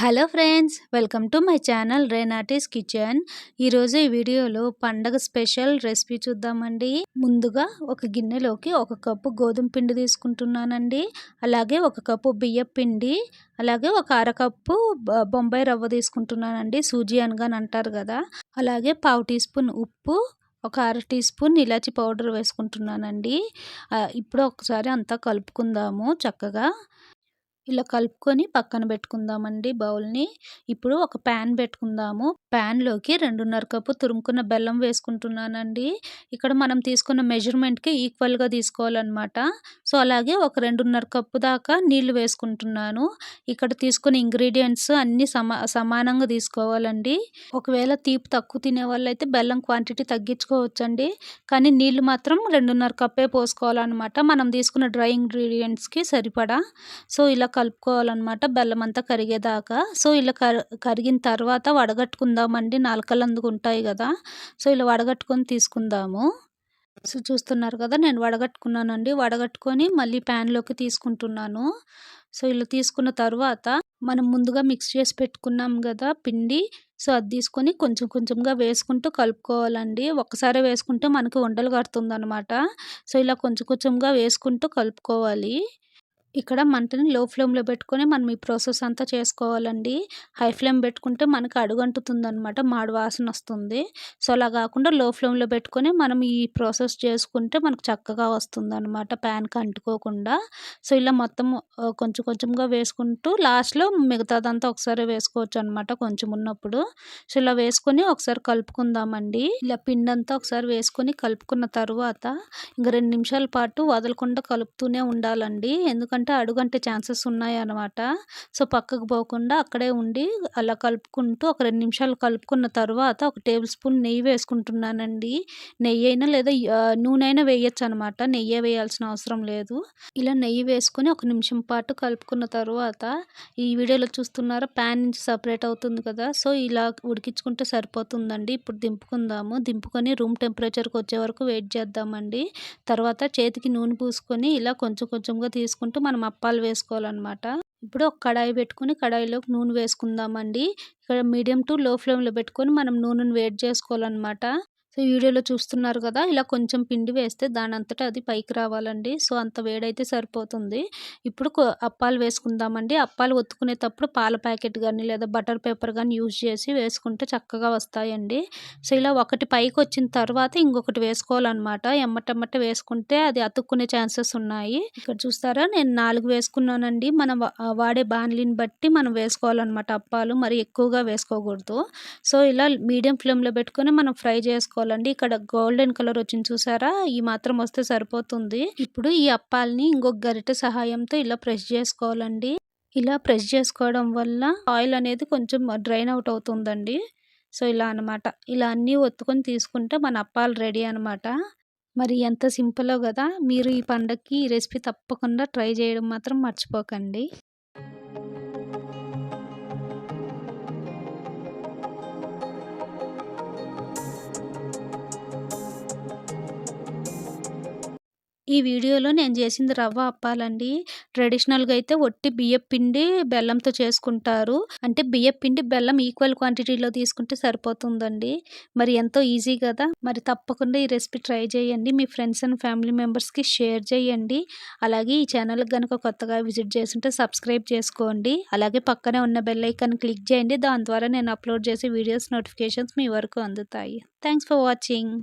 Hello friends welcome to my channel Renati's kitchen. ఈరోజు ఈ వీడియోలో పండగ స్పెషల్ రెసిపీ చూద్దామండి. ముందుగా ఒక గిన్నెలోకి ఒక కప్పు గోధుమ పిండి తీసుకుంటున్నానండి. అలాగే ఒక కప్పు బియ్యం పిండి అలాగే ఒక అరకప్పు బొంబాయి రవ్వ తీసుకుంటున్నానండి. సూజీ అనగాని అంటారు కదా. అలాగే పావు టీ స్పూన్ ఉప్పు ఒక అర టీ స్పూన్ ఇలాచి పౌడర్ వేసుకుంటున్నానండి. ఇప్పుడు ఒకసారి అంతా కలుపుకుందాము చక్కగా. ఇలా కలుపుకొని పక్కన పెట్టుకుందామండి బౌల్ని. ఇప్పుడు ఒక ప్యాన్ పెట్టుకుందాము. ప్యాన్లోకి రెండున్నర కప్పు తురుముకున్న బెల్లం వేసుకుంటున్నానండి. ఇక్కడ మనం తీసుకున్న మెజర్మెంట్కి ఈక్వల్గా తీసుకోవాలన్నమాట. సో అలాగే ఒక రెండున్నర కప్పు దాకా నీళ్ళు వేసుకుంటున్నాను. ఇక్కడ తీసుకున్న ఇంగ్రీడియంట్స్ అన్నీ సమా సమానంగా తీసుకోవాలండి. ఒకవేళ తీపి తక్కువ తినే వాళ్ళైతే బెల్లం క్వాంటిటీ తగ్గించుకోవచ్చండి. కానీ నీళ్ళు మాత్రం రెండున్నర కప్పే పోసుకోవాలన్నమాట. మనం తీసుకున్న డ్రై ఇంగ్రీడియంట్స్కి సరిపడా. సో ఇలా కలుపుకోవాలన్నమాట బెల్లం అంతా కరిగేదాకా. సో ఇలా కరిగిన తర్వాత వడగట్టుకుందామండి. నాలుకలు అందుకుంటాయి కదా. సో ఇలా వడగట్టుకొని తీసుకుందాము. సో చూస్తున్నారు కదా నేను వడగట్టుకున్నానండి. వడగట్టుకొని మళ్ళీ ప్యాన్లోకి తీసుకుంటున్నాను. సో ఇలా తీసుకున్న తర్వాత మనం ముందుగా మిక్స్ చేసి పెట్టుకున్నాం కదా పిండి. సో అది తీసుకొని కొంచెం కొంచెంగా వేసుకుంటూ కలుపుకోవాలండి. ఒక్కసారి వేసుకుంటే మనకి ఉండలు కడుతుంది అనమాట సో ఇలా కొంచెం కొంచెంగా వేసుకుంటూ కలుపుకోవాలి. ఇక్కడ మంటని లో ఫ్లేమ్లో పెట్టుకొని మనం ఈ ప్రాసెస్ అంతా చేసుకోవాలండి. హై ఫ్లేమ్ పెట్టుకుంటే మనకి అడుగంటుతుంది అనమాట మాడు వాసన వస్తుంది. సో అలా కాకుండా లో ఫ్లేమ్లో పెట్టుకొని మనం ఈ ప్రాసెస్ చేసుకుంటే మనకు చక్కగా వస్తుంది అనమాట ప్యాన్కి అంటుకోకుండా. సో ఇలా మొత్తం కొంచెం కొంచెంగా వేసుకుంటూ లాస్ట్లో మిగతాదంతా ఒకసారి వేసుకోవచ్చు అనమాట కొంచెం ఉన్నప్పుడు. సో ఇలా వేసుకొని ఒకసారి కలుపుకుందామండి. ఇలా పిండి అంతా ఒకసారి వేసుకొని కలుపుకున్న తర్వాత ఇంకా రెండు నిమిషాల పాటు వదలకుండా కలుపుతూనే ఉండాలండి. ఎందుకంటే ఎందుకంటే అడుగంటే ఛాన్సెస్ ఉన్నాయి అనమాట సో పక్కకు పోకుండా అక్కడే ఉండి అలా కలుపుకుంటూ ఒక రెండు నిమిషాలు కలుపుకున్న తర్వాత ఒక టేబుల్ స్పూన్ నెయ్యి వేసుకుంటున్నానండి. నెయ్యి అయినా లేదా నూనె అయినా వేయచ్చు అనమాట నెయ్యి వేయాల్సిన అవసరం లేదు. ఇలా నెయ్యి వేసుకొని ఒక నిమిషం పాటు కలుపుకున్న తర్వాత ఈ వీడియోలో చూస్తున్నారా? ప్యాన్ నుంచి సపరేట్ అవుతుంది కదా. సో ఇలా ఉడికించుకుంటే సరిపోతుందండి. ఇప్పుడు దింపుకుందాము. దింపుకొని రూమ్ టెంపరేచర్కి వచ్చే వరకు వెయిట్ చేద్దామండి. తర్వాత చేతికి నూనె పూసుకొని ఇలా కొంచెం కొంచెంగా తీసుకుంటూ మనం అప్పాలు వేసుకోవాలన్నమాట. ఇప్పుడు ఒక కడాయి పెట్టుకొని కడాయిలోకి నూనె వేసుకుందామండి. ఇక్కడ మీడియం టు లో ఫ్లేమ్లో పెట్టుకొని మనం నూనెను వేడి చేసుకోవాలన్నమాట. సో వీడియోలో చూస్తున్నారు కదా! ఇలా కొంచెం పిండి వేస్తే దాని అంతటా అది పైకి రావాలండి. సో అంత వేడైతే సరిపోతుంది. ఇప్పుడు అప్పాలు వేసుకుందామండి. అప్పాలు ఒత్తుకునేటప్పుడు పాల ప్యాకెట్ కానీ లేదా బటర్ పేపర్ కానీ యూజ్ చేసి వేసుకుంటే చక్కగా వస్తాయండి. సో ఇలా ఒకటి పైకి వచ్చిన తర్వాత ఇంకొకటి వేసుకోవాలన్నమాట. ఎమ్మటెమ్మట వేసుకుంటే అది అతుక్కునే ఛాన్సెస్ ఉన్నాయి. ఇక్కడ చూస్తారా? నేను నాలుగు వేసుకున్నానండి. మనం వాడే బాణలిని బట్టి మనం వేసుకోవాలన్నమాట అప్పాలు. మరి ఎక్కువగా వేసుకోకూడదు. సో ఇలా మీడియం ఫ్లేమ్లో పెట్టుకొని మనం ఫ్రై చేసుకోవాలి. చేసుకోవాలండి ఇక్కడ గోల్డెన్ కలర్ వచ్చింది చూసారా? ఈ మాత్రం వస్తే సరిపోతుంది. ఇప్పుడు ఈ అప్పాలని ఇంకొక గరిటె సహాయంతో ఇలా ప్రెస్ చేసుకోవాలండి. ఇలా ప్రెస్ చేసుకోవడం వల్ల ఆయిల్ అనేది కొంచెం డ్రైన్ అవుట్ అవుతుందండి. సో ఇలా అనమాట ఇలా అన్నీ ఒత్తుకొని తీసుకుంటే మన అప్పాలు రెడీ అనమాట మరి ఎంత సింపుల్ కదా! మీరు ఈ పండగకి ఈ రెసిపీ తప్పకుండా ట్రై చేయడం మాత్రం మర్చిపోకండి. ఈ వీడియోలో నేను చేసింది రవ్వ అప్పాలండి. ట్రెడిషనల్గా అయితే ఒట్టి బియ్యం పిండి బెల్లంతో చేసుకుంటారు. అంటే బియ్యం పిండి బెల్లం ఈక్వల్ క్వాంటిటీలో తీసుకుంటే సరిపోతుందండి. మరి ఎంతో ఈజీ కదా. మరి తప్పకుండా ఈ రెసిపీ ట్రై చేయండి. మీ ఫ్రెండ్స్ అండ్ ఫ్యామిలీ మెంబర్స్కి షేర్ చేయండి. అలాగే ఈ ఛానల్కి కనుక కొత్తగా విజిట్ చేస్తుంటే సబ్స్క్రైబ్ చేసుకోండి. అలాగే పక్కనే ఉన్న బెల్ ఐకాన్ క్లిక్ చేయండి. దాని ద్వారా నేను అప్లోడ్ చేసే వీడియోస్ నోటిఫికేషన్స్ మీ వరకు అందుతాయి. Thanks for watching.